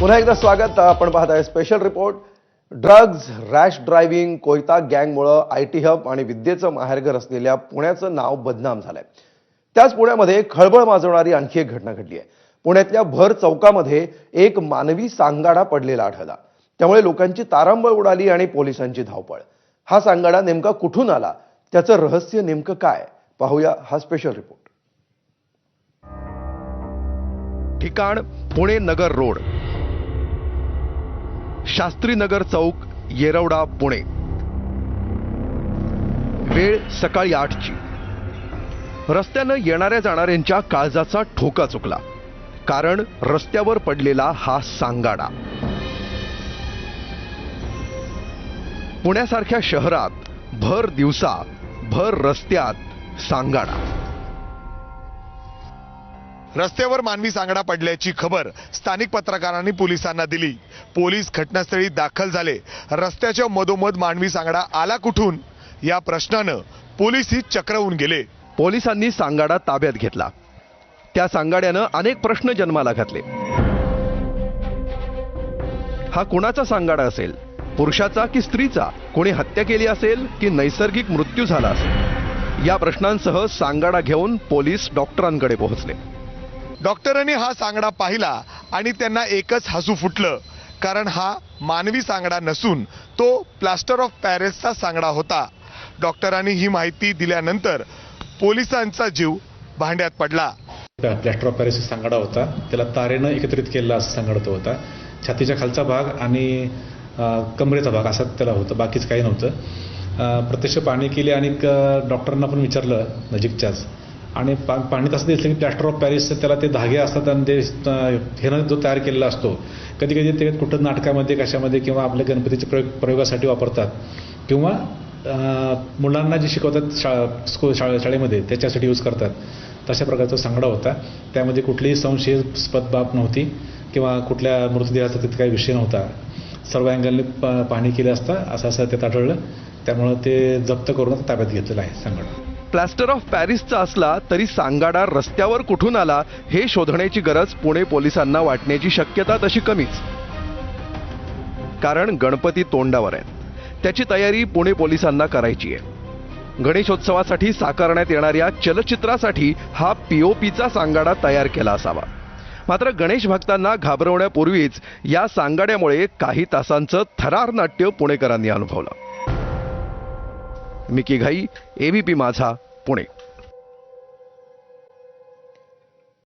पुन्हा एकदा स्वागत. आपण पाहत आहे special report drugs rash driving कोयता गँगमुळं आय टी हब आणि विद्येचं माहेरघर असलेल्या पुण्याचं नाव बदनाम झालंय. त्याच पुण्यामध्ये खळबळ माजवणारी आणखी एक घटना घडली आहे. पुण्यातल्या भर चौकामध्ये एक मानवी सांगाडा पडलेला आढळला. त्यामुळे लोकांची तारांबळ उडाली आणि पोलिसांची धावपळ. हा सांगाडा नेमका कुठून आला? त्याचं रहस्य नेमकं काय? पाहूया हा स्पेशल रिपोर्ट ठिकाण पुणे नगर रोड. शास्त्रीनगर चौक येरवडा पुणे. वेळ सकाळी आठची रस्त्यानं येणाऱ्या जाणाऱ्यांच्या काळजाचा ठोका चुकला. कारण रस्त्यावर पडलेला हा सांगाडा. पुण्यासारख्या शहरात भर दिवसा भर रस्त्यात सांगाडा. रस्त्यावर मानवी सांगडा पडल्याची खबर स्थानिक पत्रकारांनी पोलिसांना दिली. पोलीस घटनास्थळी दाखल झाले. रस्त्याच्या मधोमध मानवी सांगडा आला कुठून? या प्रश्नानं पोलीसही चक्रवून गेले. पोलिसांनी सांगाडा ताब्यात घेतला. त्या सांगाड्यानं अनेक प्रश्न जन्माला घातले. हा कुणाचा सांगाडा असेल? पुरुषाचा की स्त्रीचा? कोणी हत्या केली असेल की नैसर्गिक मृत्यू झाला असेल? या प्रश्नांसह सांगाडा घेऊन पोलीस डॉक्टरांकडे पोहोचले. डॉक्टरांनी हा सांगडा पाहिला आणि त्यांना एकच हसू फुटलं. कारण हा मानवी सांगडा नसून तो प्लास्टर ऑफ पॅरिसचा सांगडा होता. डॉक्टरांनी ही माहिती दिल्यानंतर पोलिसांचा जीव भांड्यात पडला. प्लॅस्टर ऑफ पॅरिसचा सांगाडा होता. त्याला तारेनं एकत्रित केलेला असं सांगाडा तो होता. छातीच्या खालचा भाग आणि कमरेचा भाग असा त्याला होतं. बाकीच काही नव्हतं. प्रत्यक्ष पाहणी केली आणि क- डॉक्टरांना पण विचारलं नजीकच्याच. आणि पा पाणी तसं दिसलं की प्लॅस्टर ऑफ पॅरिस त्याला ते धागे असतात आणि ते हेनं जो तयार केलेला असतो कधी कधी ते कुठं नाटकामध्ये कशामध्ये किंवा आपल्या गणपतीच्या प्रयोग प्रयोगासाठी वापरतात. किंवा मुलांना जे शिकवतात शाळा स्कूल शाळे शाळेमध्ये त्याच्यासाठी यूज करतात. तशा प्रकारचा सांगडा होता. त्यामध्ये कुठलीही संशयस्पद बाब नव्हती किंवा कुठल्या मृतदेहाचा तिथे काही विषय नव्हता. सर्व अँगलने पा- पाहणी केली असता असं असं त्यात आढळलं त्यामुळं ते जप्त करून ताब्यात घेतलेलं आहे सांगडा. प्लॅस्टर ऑफ पॅरिसचा असला तरी सांगाडा रस्त्यावर कुठून आला हे शोधण्याची गरज पुणे पोलिसांना वाटण्याची शक्यता तशी कमीच. कारण गणपती तोंडावर आहेत. त्याची तयारी पुणे पोलिसांना करायची आहे. गणेशोत्सवासाठी साकारण्यात येणाऱ्या चलचित्रासाठी हा पीओपीचा सांगाडा तयार केला असावा. मात्र गणेश भक्तांना घाबरवण्यापूर्वीच या सांगाड्यामुळे काही तासांचं थरार नाट्य पुणेकरांनी अनुभवलं. मिकी घाई एबीपी माझा पुणे.